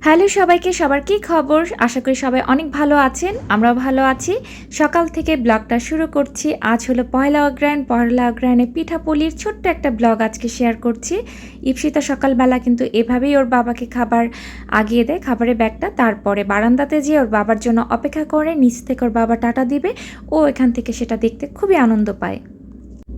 Hello সবাইকে, সবার কি খবর? আশা করি সবাই অনেক ভালো আছেন, আমরাও ভালো আছি। সকাল থেকে ব্লগটা শুরু করছি। আজ হলো পয়লা অগ্রায়ণ পয়লা অগ্রায়ণে পিঠাপুলির ছোট্ট একটা ব্লগ আজকে শেয়ার করছি। ইপসিতা সকালবেলা কিন্তু এভাবেই ওর বাবাকে খাবার আগিয়ে দেয়, খাবারের ব্যাগটা। তারপরে বারান্দাতে যেয়ে ওর বাবার জন্য অপেক্ষা করে, নিচ থেকে ওর বাবা টাটা দিবে। ও এখান থেকে সেটা দেখতে খুবই আনন্দ পায়।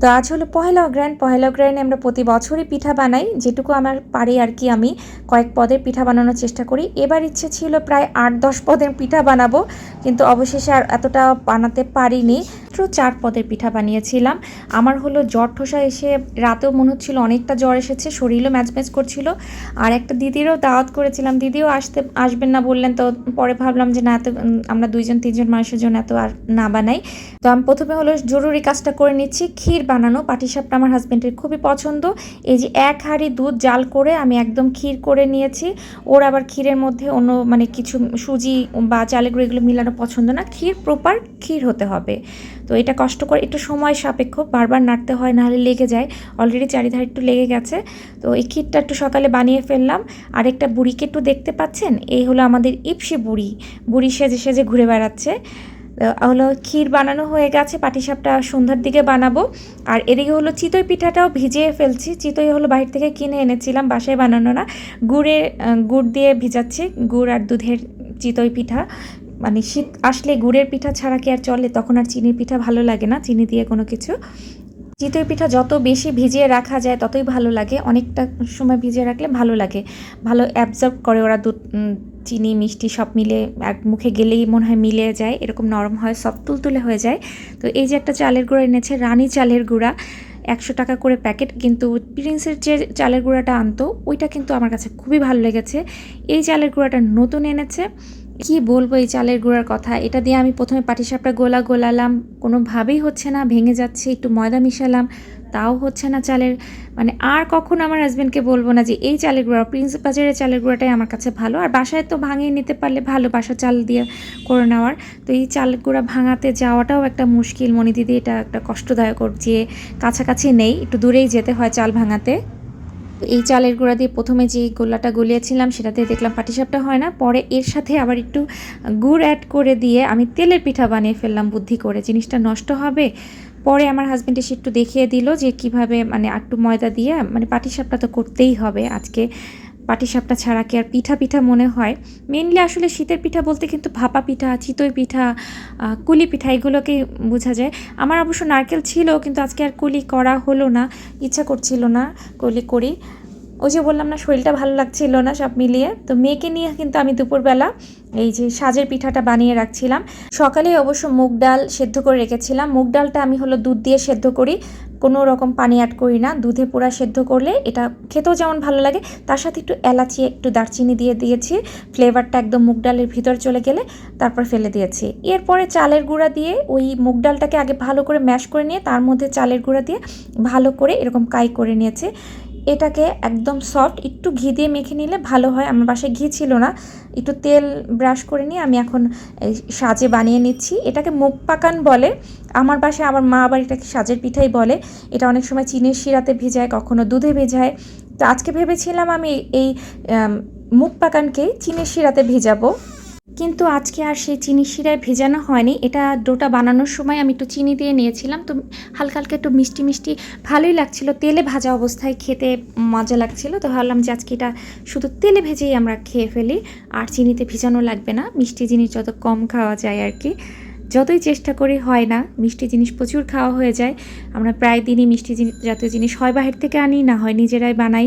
তো আজ হলো পহেলা অগ্রায়ণ পহেলা অগ্রায়ণে আমরা প্রতি বছরই পিঠা বানাই। যেটুকু আমার পারি আর কি আমি কয়েক পদের পিঠা বানানোর চেষ্টা করি। এবার ইচ্ছে ছিল প্রায় আট দশ পদের পিঠা বানাবো। কিন্তু অবশেষে আর এতটা বানাতে পারিনি। মাত্র চার পদের পিঠা বানিয়েছিলাম। আমার হলো জ্বর ঠোসা এসে রাতেও মনে হচ্ছিল অনেকটা জ্বর এসেছে, শরীরও ম্যাচ ম্যাচ করছিল। আর একটা দিদিরও দাওয়াত করেছিলাম, দিদিও আসতে, আসবেন না বললেন তো পরে ভাবলাম যে না, এত আমরা দুইজন, তিনজন মানুষের জন্য এত আর না বানাই। তো আমি প্রথমে হলো জরুরি কাজটা করে নিচ্ছি, ক্ষীর বানানো। পাটিসাপটা আমার হাজব্যান্ডের খুবই পছন্দ। এই যে এক হাঁড়ি দুধ জাল করে আমি একদম ক্ষীর করে নিয়েছি। ওর আবার ক্ষীরের মধ্যে অন্য মানে কিছু সুজি বা চালের গুঁড়ো এগুলো মিলানো পছন্দ না, ক্ষীর প্রপার ক্ষীর হতে হবে। তো এটা কষ্ট করে, একটু সময় সাপেক্ষ, বারবার নাড়তে হয়, নাহলে লেগে যায়। অলরেডি চারিধারে একটু লেগে গেছে। তো এই ক্ষীরটা একটু সকালে বানিয়ে ফেললাম। আরেকটা বুড়িকে একটু দেখতে পাচ্ছেন? এই হলো আমাদের ইপসি বুড়ি। বুড়ি সেজে সেজে ঘুরে বেড়াচ্ছে। হলো ক্ষীর বানানো হয়ে গেছে, পাটিসাপটা সন্ধ্যার দিকে বানাবো। আর এদিকে হলো চিতই পিঠাটাও ভিজিয়ে ফেলছি। চিতই হলো বাইরে থেকে কিনে এনেছিলাম, বাসায় বানানো না। গুড়ে গুড় দিয়ে ভিজাচ্ছি। গুড় আর দুধের চিতই পিঠা। মানে শীত আসলে গুড়ের পিঠা ছাড়া কি আর চলে? তখন আর চিনির পিঠা ভালো লাগে না, চিনি দিয়ে কোনো কিছু। চিতই পিঠা যত বেশি ভিজিয়ে রাখা যায় ততই ভালো লাগে। অনেকটা সময় ভিজিয়ে রাখলে ভালো লাগে। ভালো অ্যাবজর্ব করে ওরা দুধ চিনি, মিষ্টি সব মিলে এক মুখে গেলেই মনে হয় মিলে যায়, এরকম নরম হয় সব তুলতুলে হয়ে যায়। তো এই যে একটা চালের গুঁড়া এনেছে, রানী চালের গুঁড়া, একশো টাকা করে প্যাকেট কিন্তু প্রিন্সের যে চালের গুঁড়াটা আনতো, ওইটা কিন্তু আমার কাছে খুবই ভালো লেগেছে। এই চালের গুঁড়াটা নতুন এনেছে কি বলব এই চালের গুঁড়ার কথা? এটা দিয়ে আমি প্রথমে পাটিসাপটা গোলা গোলালাম। কোনোভাবেই হচ্ছে না, ভেঙে যাচ্ছে, একটু ময়দা মিশালাম। তাও হচ্ছে না চালের মানে আর কখন আমার হাজব্যান্ডকে বলব না যে, এই চালের গুঁড়া প্রিন্স বাজারের চালের গুঁড়াটাই আমার কাছে ভালো। আর বাসায় তো ভাঙিয়ে নিতে পারলে ভালো, বাসা চাল দিয়ে করে নেওয়ার। তো এই চালের গুঁড়া ভাঙাতে যাওয়াটাও একটা মুশকিল। মনি দিদি এটা একটা কষ্টদায়ক, যে কাছাকাছি নেই, একটু দূরেই যেতে হয় চাল ভাঙাতে। তো এই চালের গুঁড়া দিয়ে প্রথমে যে গোল্লাটা গলিয়েছিলাম, সেটাতে দেখলাম পাটিসাপটা হয় না। পরে এর সাথে আবার একটু গুড় অ্যাড করে দিয়ে আমি তেলের পিঠা বানিয়ে ফেললাম বুদ্ধি করে। জিনিসটা নষ্ট হবে? পরে আমার হাজব্যান্ড এসে একটু দেখিয়ে দিল যে কীভাবে মানে আটটু ময়দা দিয়ে মানে পাটিসাপটা তো করতেই হবে আজকে। পাটিসাপটা ছাড়া কি আর পিঠা পিঠা মনে হয়? মেনলি আসলে শীতের পিঠা বলতে কিন্তু ভাপা পিঠা, চিতই পিঠা কুলি পিঠা, এগুলোকে বোঝা যায়। আমার অবশ্য নারকেল ছিল, কিন্তু আজকে আর কুলি করা হলো না। ইচ্ছা করছিল না কুলি করি। ওই যে বললাম না, শরীরটা ভালো লাগছিল না সব মিলিয়ে। তো মেয়েকে নিয়ে কিন্তু আমি দুপুরবেলা এই যে সাজের পিঠাটা বানিয়ে রাখছিলাম। সকালে অবশ্য মুগ ডাল সেদ্ধ করে রেখেছিলাম। মুগ ডালটা আমি হলো দুধ দিয়ে সেদ্ধ করি। কোনো রকম পানি অ্যাড করি না। দুধে পুরা সেদ্ধ করলে এটা খেতেও যেমন ভালো লাগে, তার সাথে একটু এলাচি, একটু দারচিনি দিয়ে দিয়েছি। ফ্লেভারটা একদম মুগ ডালের ভিতর চলে গেলে তারপর ফেলে দিয়েছি। এরপরে চালের গুঁড়া দিয়ে ওই মুগ ডালটাকে আগে ভালো করে ম্যাশ করে নিয়ে, তার মধ্যে চালের গুঁড়া দিয়ে ভালো করে এরকম কাই করে নিয়েছে। এটাকে একদম সফট একটু ঘি দিয়ে মেখে নিলে ভালো হয়। আমার বাসায় ঘি ছিল না। একটু তেল ব্রাশ করে নিয়ে আমি এখন সাজে বানিয়ে নিচ্ছি। এটাকে মুখ পাকান বলে। আমার বাসায় আমার মা আবার এটাকে সাজের পিঠাই বলে। এটা অনেক সময় চিনের শিরাতে ভেজায়, কখনো দুধে ভেজায়। তো আজকে ভেবেছিলাম আমি এই মুখ পাকানকে চিনির শিরাতে ভেজাবো। কিন্তু আজকে আর সেই চিনি শিরায় ভেজানো হয়নি। এটা ডোটা বানানোর সময় আমি একটু চিনি দিয়ে নিয়েছিলাম। তো হালকা হালকা একটু মিষ্টি মিষ্টি ভালোই লাগছিল। তেলে ভাজা অবস্থায় খেতে মজা লাগছিল। তো ভাবলাম যে আজকে এটা শুধু তেলে ভেজেই আমরা খেয়ে ফেলি। আর চিনিতে ভিজানো লাগবে না। মিষ্টি জিনিস যত কম খাওয়া যায় আর কি। যতই চেষ্টা করি হয় না। মিষ্টি জিনিস প্রচুর খাওয়া হয়ে যায়। আমরা প্রায় দিনই মিষ্টি জিনিস জাতীয় জিনিস হয় বাহির থেকে আনি, না হয় নিজেরাই বানাই।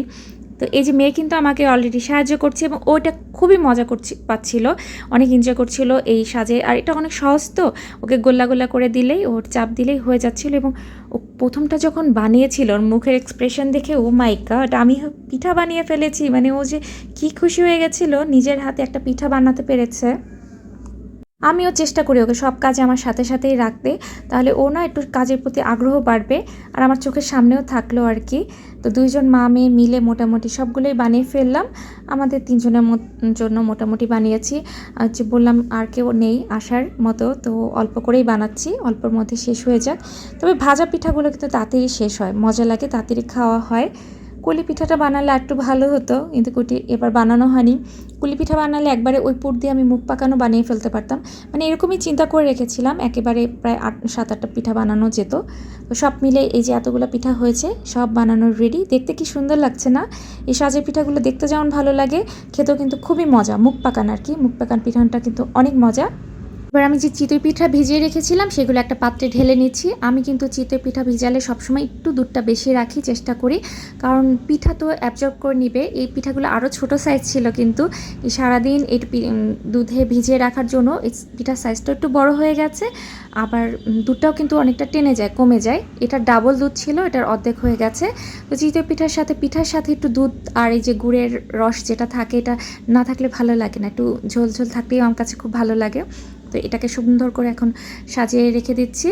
তো এই যে মেয়ে কিন্তু আমাকে অলরেডি সাহায্য করছে এবং ওটা খুবই মজা করছি, পাচ্ছিল। অনেক এনজয় করছিল এই সাজে। আর এটা অনেক সহজ তো, ওকে গোল্লা গোল্লা করে দিলেই, ওর চাপ দিলেই হয়ে যাচ্ছিল এবং ও প্রথমটা যখন বানিয়েছিল, ওর মুখের এক্সপ্রেশন দেখে ও মাইকা ওটা আমি পিঠা বানিয়ে ফেলেছি। মানে ও যে কী খুশি হয়ে গেছিল, নিজের হাতে একটা পিঠা বানাতে পেরেছে। আমিও চেষ্টা করি ওকে সব কাজে আমার সাথে সাথেই রাখতে। তাহলে ও না একটু কাজের প্রতি আগ্রহ বাড়বে আর আমার চোখের সামনেও থাকল আর কি। তো দুইজন মা, মেয়ে মিলে মোটামুটি সবগুলোই বানিয়ে ফেললাম। আমাদের তিনজনের জন্য মোটামুটি বানিয়েছি। যে বললাম আর কেউ নেই আসার মতো, তো অল্প করেই বানাচ্ছি, অল্পর মধ্যে শেষ হয়ে যাক। তবে ভাজা পিঠাগুলো কিন্তু তাড়াতাড়ি শেষ হয়, মজা লাগে তাড়াতাড়ি খাওয়া হয়। কুলি পিঠাটা বানালে একটু ভালো হতো, কিন্তু কুটি এবার বানানো হয়নি। কুলি পিঠা বানালে একবারে ওই পুর দিয়ে আমি মুখ পাকানো বানিয়ে ফেলতে পারতাম। মানে এরকমই চিন্তা করে রেখেছিলাম, একেবারে প্রায় আট সাত আটটা পিঠা বানানো যেত। তো সব মিলে এই যে এতগুলো পিঠা হয়েছে, সব বানানোর রেডি দেখতে কি সুন্দর লাগছে না? এই সাজের পিঠাগুলো দেখতে যেমন ভালো লাগে, খেতেও কিন্তু খুবই মজা। মুখ পাকান আর কি, মুখ পাকান পিঠাটা কিন্তু অনেক মজা। এবার আমি যে চিতই পিঠা ভিজিয়ে রেখেছিলাম, সেগুলো একটা পাত্রে ঢেলে নিচ্ছি। আমি কিন্তু চিতই পিঠা ভিজালে সবসময় একটু দুধটা বেশি রাখি, চেষ্টা করি। কারণ পিঠা তো অ্যাবজর্ব করে নিবে। এই পিঠাগুলো আরও ছোট সাইজ ছিল কিন্তু সারাদিন এই দুধে ভিজিয়ে রাখার জন্য এই পিঠার সাইজটা একটু বড় হয়ে গেছে। আবার দুধটাও কিন্তু অনেকটা টেনে যায়, কমে যায়। এটা ডাবল দুধ ছিল, এটার অর্ধেক হয়ে গেছে। তো চিতই পিঠার সাথে পিঠার সাথে একটু দুধ আর এই যে গুড়ের রস যেটা থাকে, এটা না থাকলে ভালো লাগে না। একটু ঝোল ঝোল থাকলেও আমার কাছে খুব ভালো লাগে। তো এটাকে সুন্দর করে এখন সাজিয়ে রেখে দিচ্ছি।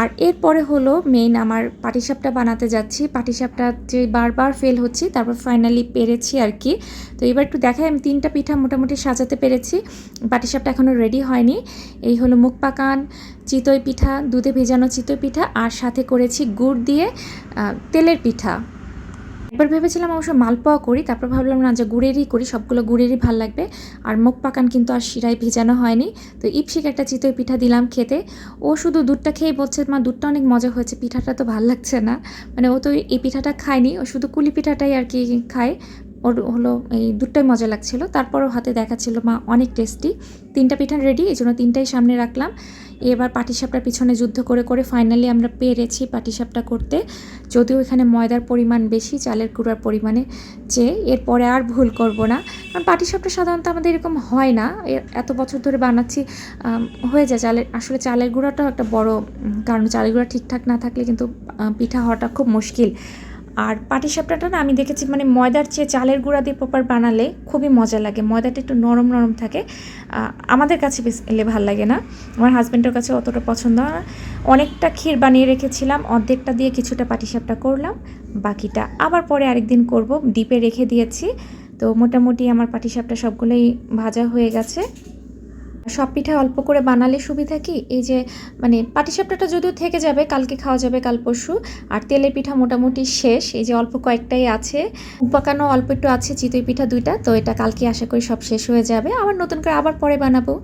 আর এরপরে হলো মেইন আমার পাটিসাপটা বানাতে যাচ্ছি। পাটিসাপটা যে বারবার ফেল হচ্ছি, তারপর ফাইনালি পেরেছি আর কি তো এবার একটু দেখাই, আমি তিনটা পিঠা মোটামুটি সাজাতে পেরেছি। পাটিসাপটা এখনও রেডি হয়নি। এই হলো মুখ পাকান, চিতই পিঠা, দুধে ভেজানো চিতই পিঠা, আর সাথে করেছি গুড় দিয়ে তেলের পিঠা। একবার ভেবেছিলাম অবশ্য মালপোয়া করি, তারপর ভাবলাম না যে গুড়েরই করি, সবগুলো গুড়েরই ভালো লাগবে। আর মুখ পাকান কিন্তু আর শিরায় ভেজানো হয়নি। তো ইপসিক একটা চিতই পিঠা দিলাম খেতে। ও শুধু দুধটা খেয়ে বলছে, মা, দুধটা অনেক মজা হয়েছে, পিঠাটা তো ভালো লাগছে না। মানে ও তো এই পিঠাটা খায়নি, ও শুধু কুলি পিঠাটাই আর কি খায়। ওর হলো এই দুধটাই মজা লাগছিল। তারপরও হাতে দেখাচ্ছিল, মা, অনেক টেস্টি। তিনটা পিঠা রেডি এই জন্য তিনটাই সামনে রাখলাম। এবার পাটিসাপটার পিছনে যুদ্ধ করে করে ফাইনালি আমরা পেরেছি পাটিসাপটা করতে। যদিও এখানে ময়দার পরিমাণ বেশি, চালের গুঁড়ার পরিমাণে যে এরপরে আর ভুল করব না। কারণ পাটিসাপটা সাধারণত আমাদের এরকম হয় না। এত বছর ধরে বানাচ্ছি হয়ে যায় চালের, আসলে চালের গুঁড়াটাও একটা বড় কারণ চালের গুঁড়া ঠিকঠাক না থাকলে কিন্তু পিঠা হওয়াটা খুব মুশকিল। আর পাটিসাপটাটা না আমি দেখেছি মানে ময়দার চেয়ে চালের গুঁড়া দিয়ে প্রপার বানালে খুবই মজা লাগে। ময়দাটা একটু নরম নরম থাকে। আমাদের কাছে বেশ এলে ভালো লাগে না। আমার হাজব্যান্ডের কাছে অতটা পছন্দ না। অনেকটা ক্ষীর বানিয়ে রেখেছিলাম, অর্ধেকটা দিয়ে কিছুটা পাটিসাপটা করলাম, বাকিটা আবার পরে আরেকদিন করব। ডিপে রেখে দিয়েছি। তো মোটামুটি আমার পাটিসাপটা সবগুলোই ভাজা হয়ে গেছে। সব পিঠা অল্প করে বানালে সুবিধা কি? এই যে মানে পাটিসাপটাটা যদিও থেকে যাবে, কালকে খাওয়া যাবে কাল পরশু, আর তেলের পিঠা মোটামুটি শেষ, এই যে অল্প কয়েকটাই আছে। পাকানো অল্প একটু আছে চিতই পিঠা দুইটা, তো এটা কালকে আশা করি সব শেষ হয়ে যাবে। আবার নতুন করে আবার পরে বানাবো।